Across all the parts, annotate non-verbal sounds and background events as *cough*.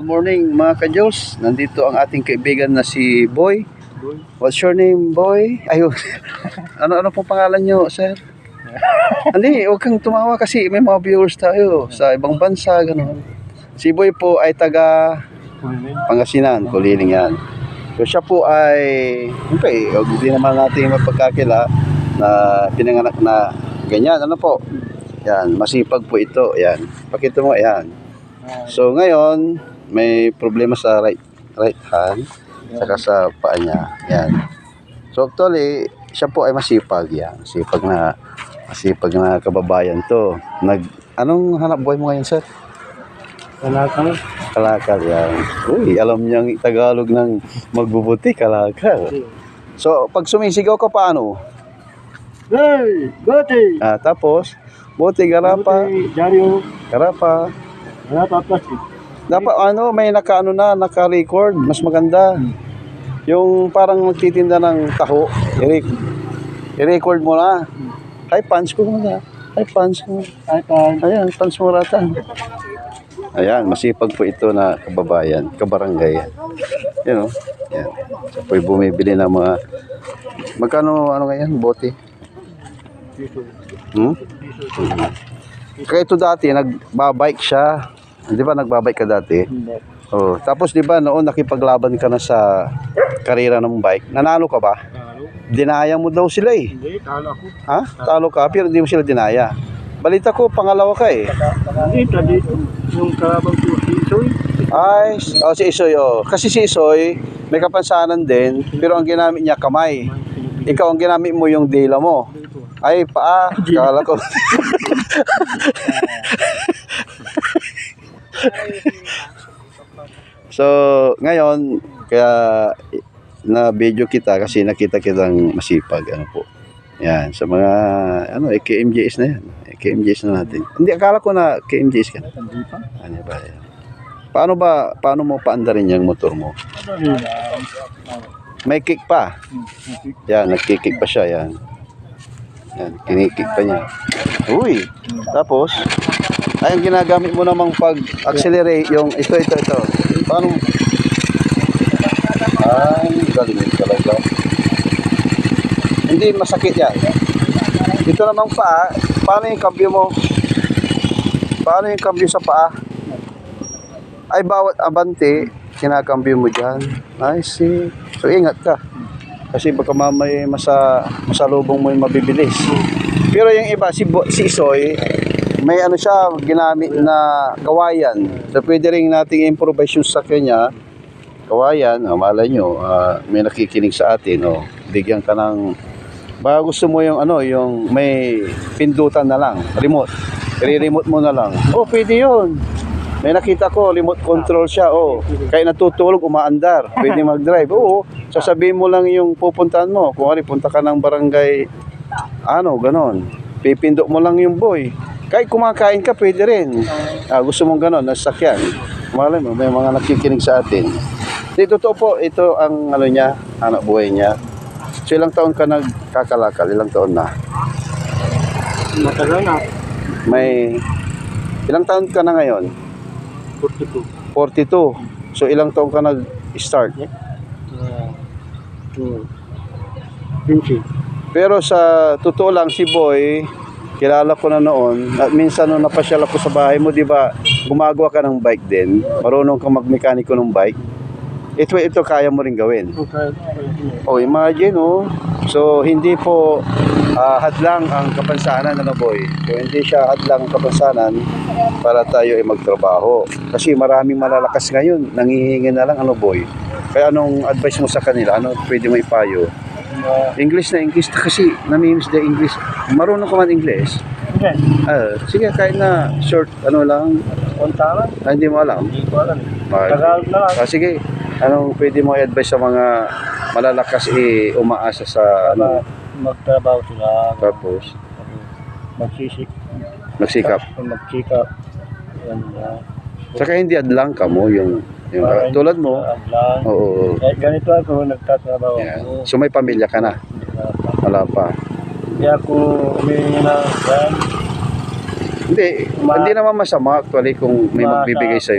Good morning mga ka-Diyos. Nandito ang ating kaibigan na si Boy. What's your name, Boy? Ayun. *laughs* ano-ano pong pangalan nyo, sir? *laughs* Hindi, huwag kang tumawa kasi may mga viewers tayo sa ibang bansa, gano'n. Si Boy po ay taga Pangasinan, Kuliling yan. So siya po ay, okay, hindi naman natin mapagkakila na pinanganak na ganyan. Ano po? Yan, masipag po ito. Yan. Pakita mo, yan. So ngayon, may problema sa right right hand saka sa paa niya. Yan. So actually, siya po ay masipag yan. Masipag na masipag na kababayan to. Nag anong hanap buhay mo ngayon, sir? Kalakal. Kalakal yan. Uy, alam niyang Tagalog ng magbubuti, kalakal. So, pag sumisigaw ka paano? Hey! Gote! Ah, tapos, buti, garapa, Gote! Dario! garapa. Wala pa plastic. Dapat ano, may naka-ano na, naka-record, mas maganda. Yung parang magtitinda ng taho, i-record mo na. Ay, punch ko muna. Ay, punch ko. iPad. Ayan, punch mo rata. Ayan, masipag po ito na kababayan, kabarangay. Yan o. Yan. So, po'y bumibili ng mga... Magkano, ano ngayon, bote? Hmm? Kaya ito dati, nagbabike siya. Di ba nagbabike ka dati? Hindi. Oh, tapos 'di ba noon nakipaglaban ka na sa karera ng bike. Nanalo ka ba? Talo. Dinaya mo daw sila eh. Hindi, talo ako. Ha? Talo ka pero hindi mo sila dinaya. Balita ko pangalawa ka eh. Dito, dito. Yung karabang ko, si Isoy. Ay, oh, si Isoy oh. Kasi si Isoy may kapansanan din pero ang ginamit niya kamay. Ikaw ang ginamit mo yung dila mo. Ay, paa. Kala ko. *laughs* so, ngayon, kaya na video kita kasi nakita kitang masipag ano po. Yan, sa mga ano, KMJS na yan. KMJS na natin. Hindi akala ko na KMJS ka. Ano ba? Yan. Paano ba paano mo paandarin yung motor mo? May kick pa. Yan, nagkikik pa siya, yan. Yan, kinikik pa niya. Uy! Tapos, ay, ang ginagamit mo namang pag-accelerate yung ito, ito, ito. Paano? Ay, galing talaga. Hindi masakit yan. Ito namang paa, paano yung cambio mo? Paano yung cambio sa paa? Ay, bawat abante, kinakambyo mo dyan. I see. So, ingat ka. Kasi baka mamay masa, masalubong mo yung mabibilis. Pero yung iba, si, Bo, si Isoy, may ano siya, ginamit na kawayan. So, pwede rin nating improvise yung sakyan niya. Kawayan, oh, malay nyo, ah, may nakikinig sa atin, oh, bigyan ka ng, baka gusto mo yung ano, yung may pindutan na lang, remote. I-remote mo na lang. Oh, pwede yun. May nakita ko, remote control siya. Oh, kaya natutulog, umaandar. Pwede mag-drive. Oo, sasabihin mo lang yung pupuntahan mo. Kung ano, punta ka ng barangay, ano, ganon. Pipindok mo lang yung boy. Kahit kumakain ka, pwede rin. Ah, gusto mong ganon, nasakyan. Malay mo, may mga nakikinig sa atin. Di, totoo po, ito ang ano niya, anak buhay niya. So, ilang taon ka nagkakalakal? Ilang taon na? Matagal na. May, ilang taon ka na ngayon? 42. 42. So ilang taon ka nag-start? Uh, two. Pinchi. Pero sa totoo lang si Boy, kilala ko na noon, at minsan nung napasyal ako sa bahay mo, di ba, gumagawa ka ng bike din, marunong kang magmekaniko ng bike. Ito, ito kaya mo rin gawin. Okay. Oh, imagine, oh. So, hindi po ah, hadlang ang kapansanan, ano, boy? So, hindi siya hadlang ang kapansanan para tayo ay magtrabaho. Kasi maraming malalakas ngayon, nangihingi na lang, ano, boy? Kaya anong advice mo sa kanila? Ano pwede mo ipayo? Uh, English na English kasi namimiss the English. Marunong ka man English? hindi. Ah, sige, kahit na short, ano lang, Kontangan. ah, hindi mo alam. Hindi ko alam. Ah, Tagalog na lang. ah, sige, anong pwede mo i-advise sa mga malalakas eh, umaasa sa ano, Ma- magtrabaho sila. tapos Magsisik. magsikap. Magsikap. Yan. Uh, Saka hindi adlang ka mo yung, yung ah, tulad mo. Aglang. Oo. Eh, ganito ako nagtatrabaho Yeah. ako. So may pamilya ka na. Hindi. Wala pa. Kaya ako humingi na yan. Hindi, Ma- hindi naman masama actually kung may magbibigay sa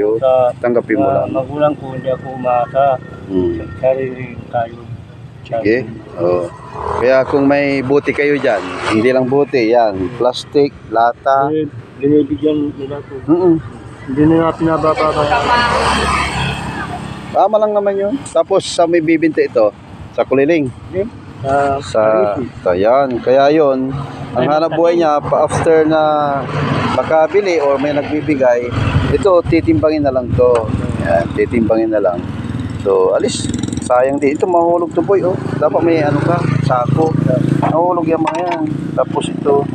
tanggapin mo lang. Magulang ko, hindi ako umasa. Hmm. Sarili tayo. Sige. Oh. Kaya kung may buti kayo dyan, hindi lang buti, yan, plastic, lata. Eh, Binibigyan nila ko. Mm Hindi na pinabababa. Tama lang naman yun. Tapos sa may bibinta ito, sa kuliling. Ah, Sa, sa yan. Kaya yon ang hanap buhay niya, pa after na makabili or may nagbibigay, ito, titimbangin na lang to. Yan, titimbangin na lang. So, alis. Sayang din. Ito, mahulog to boy, oh. Dapat may ano ka, sako. Mahulog yung mga yan. Tapos ito.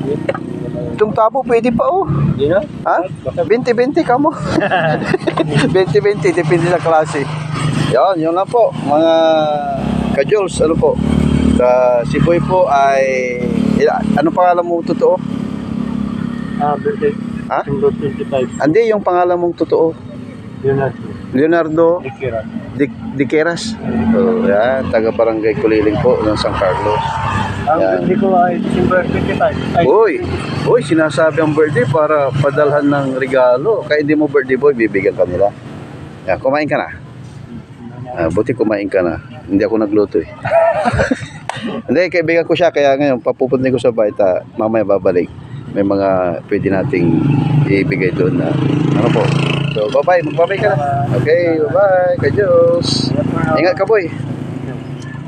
Itong tabo, pwede pa, oh. Hindi na? Ha? 20-20 ka mo. 20-20, depende sa klase. Yan, yun lang po. Mga ka-Jules, ano po. Sa si Boy po ay... Ano pangalan mo totoo? Ah, birthday. Ha? September 25. Hindi, yung pangalan mong totoo. Yun na. Leonardo Diqueras. So, yan, taga Barangay Kuliling po ng San Carlos. Ang Yan. birthday ko ay December 25. Ay, Uy, uy, sinasabi ang birthday para padalhan ng regalo. Kaya hindi mo birthday boy, bibigyan ka nila. Yan, kumain ka na. Ah, buti kumain ka na. Hindi ako nagluto eh. *laughs* Hindi, kaibigan ko siya. Kaya ngayon, papupuntin ko sa bahay. Ta, mamaya babalik. May mga pwede nating ibigay doon na ano po. So, bye-bye. Magbabay ka na. Okay, bye-bye. Kajos. Ingat ka, boy.